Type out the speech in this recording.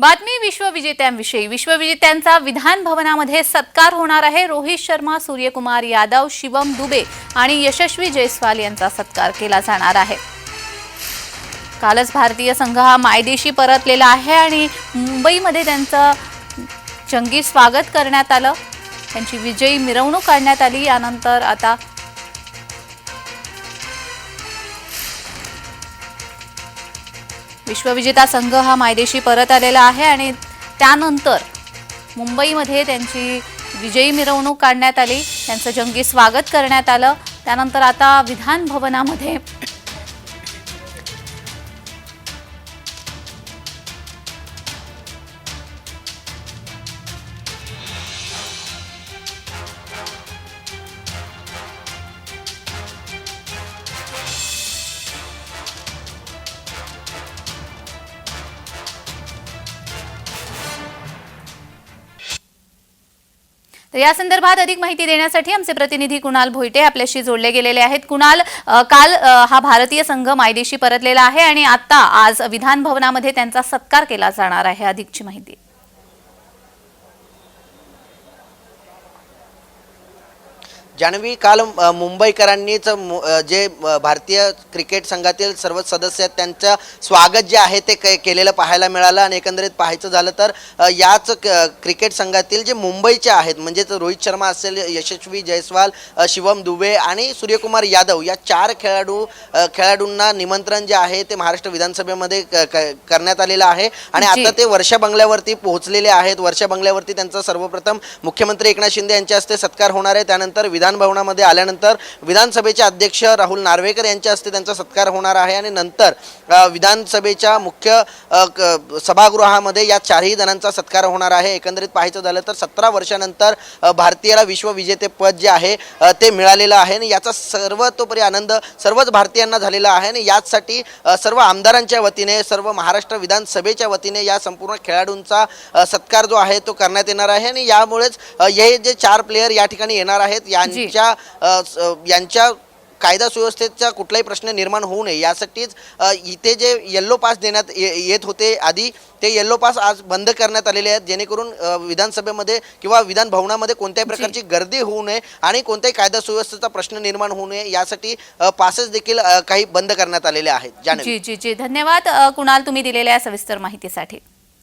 बातमी विश्वविजेत्यांविषयी. विश्वविजेत्यांचा विधान भवनामध्ये सत्कार होणार आहे. रोहित शर्मा सूर्यकुमार यादव शिवम दुबे आणि यशस्वी जयस्वाल यांचा सत्कार केला जाणार आहे. कालच भारतीय संघ हा मायदेशी परतलेला आहे आणि मुंबईमध्ये त्यांचं जंगी स्वागत करण्यात आलं. त्यांची विजयी मिरवणूक काढण्यात आली. यानंतर आता विश्वविजेता संघ हा मायदेशी परत आलेला आहे आणि त्यानंतर मुंबईमध्ये त्यांची विजयी मिरवणूक काढण्यात आली. त्यांचं जंगी स्वागत करण्यात आलं. त्यानंतर आता विधान भवनामध्ये तर या संदर्भात अधिक माहिती देण्यासाठी आमचे प्रतिनिधी कुणाल भोईटे आपल्याशी जोडले गेलेले आहेत. कुणाल काल हा भारतीय संघ मायदेशी परतलेला आहे आणि आता आज विधान भवनामध्ये त्यांचा सत्कार केला जाणार आहे. अधिकची माहिती. जान्हवी काल मुंबईकरांनीच जे भारतीय क्रिकेट संघातील सर्व सदस्य आहेत त्यांचं स्वागत जे आहे ते के- केलेलं पाहायला मिळालं आणि एकंदरीत पाहायचं झालं तर याच क- क्रिकेट संघातील जे मुंबईचे आहेत म्हणजेच रोहित शर्मा असेल यशस्वी जयस्वाल शिवम दुबे आणि सूर्यकुमार यादव या चार खेळाडू खेळाडूंना निमंत्रण जे आहे ते महाराष्ट्र विधानसभेमध्ये करण्यात आलेलं आहे. आणि. आता ते वर्षा बंगल्यावरती पोहोचलेले आहेत. वर्षा बंगल्यावरती त्यांचा सर्वप्रथम मुख्यमंत्री एकनाथ शिंदे यांच्या हस्ते सत्कार होणार आहे. त्यानंतर विधान भवनामध्ये आल्यानंतर विधानसभेचे अध्यक्ष राहुल नार्वेकर यांच्या हस्ते त्यांचा सत्कार होणार आहे आणि नंतर विधानसभेच्या मुख्य सभागृहामध्ये या चारही जणांचा सत्कार होणार आहे. एकंदरीत पाहायचं झालं तर सतरा वर्षानंतर भारतीयाला विश्वविजेतेपद जे आहे ते मिळालेलं आहे आणि याचा सर्वतोपरी आनंद सर्वच भारतीयांना झालेला आहे आणि याचसाठी सर्व आमदारांच्या वतीने सर्व महाराष्ट्र विधानसभेच्या वतीने या संपूर्ण खेळाडूंचा सत्कार जो आहे तो करण्यात येणार आहे आणि यामुळेच हे जे चार प्लेयर या ठिकाणी येणार आहेत यांच्या यांच्या कायदा सुव्यवस्थेचा कुठलाही प्रश्न निर्माण होऊ नये. यासाठीच इथे जे येल्लो पास देण्यात ये- येत होते आधी ते येल्लो पास आज बंद करण्यात आलेले आहेत जेणेकरून विधानसभेमध्ये किंवा विधान भवनामध्ये कोणत्याही प्रकारची गर्दी होऊ नये आणि कोणत्याही कायदा सुव्यवस्थेचा प्रश्न निर्माण होऊ नये. यासाठी पासेस देखील काही बंद करण्यात आलेले आहेत. जी जी जी. धन्यवाद कुणाल तुम्ही दिलेल्या सविस्तर माहितीसाठी.